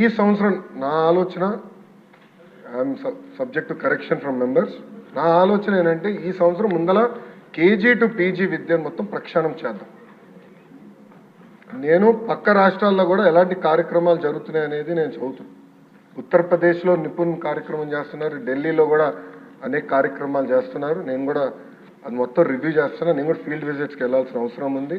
ఈ సంవత్సరం నా ఆలోచన I'm subject to correction from members నా ఆలోచన ఏంటంటే ఈ సంవత్సరం ముందల కేజీ టు పీజీ విద్యను మొత్తం ప్రక్షాళన చేద్దాం. నేను పక్క రాష్ట్రాల్లో కూడా ఎలాంటి కార్యక్రమాలు జరుగుతున్నాయి అనేది నేను చదువుతున్నాను ఉత్తరప్రదేశ్లో నిపుణ్ కార్యక్రమం చేస్తున్నారు ఢిల్లీలో కూడా అనేక కార్యక్రమాలు చేస్తున్నారు. నేను కూడా అది మొత్తం రివ్యూ చేస్తున్నాను నేను కూడా ఫీల్డ్ విజిట్స్కి వెళ్ళాల్సిన అవసరం ఉంది.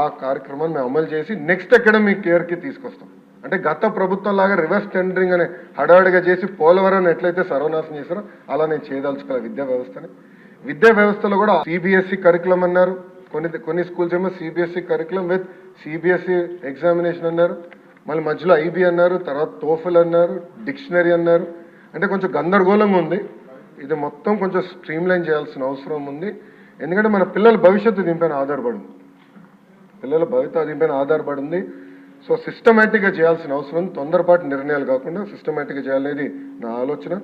ఆ కార్యక్రమాన్ని మేము అమలు చేసి నెక్స్ట్ అకాడమిక్ ఇయర్కి తీసుకొస్తాం. అంటే గత ప్రభుత్వం లాగా రివర్స్ టెండరింగ్ అని హడావిడిగా చేసి పోలవరం ఎట్లయితే సర్వనాశనం చేశారో అలా నేను చేయదలుచుకోవాలి విద్యా వ్యవస్థని. విద్యా వ్యవస్థలో కూడా సిబిఎస్ఈ కరికులం అన్నారు. కొన్ని కొన్ని స్కూల్స్ ఏమో CBSE curriculum with CBSE examination అన్నారు. మళ్ళీ మధ్యలో ఐబీ అన్నారు తర్వాత తోఫల్ అన్నారు డిక్షనరీ అన్నారు. అంటే కొంచెం గందరగోళంగా ఉంది. ఇది మొత్తం కొంచెం స్ట్రీమ్లైన్ చేయాల్సిన అవసరం ఉంది. ఎందుకంటే మన పిల్లల భవిష్యత్తు దీనిపైన ఆధారపడింది పిల్లల భవిత దీనిపైన ఆధారపడి ఉంది సో సిస్టమేటిక్గా చేయాల్సిన అవసరం తొందరపాటు నిర్ణయాలు కాకుండా సిస్టమేటిక్గా చేయాలనేది నా ఆలోచన.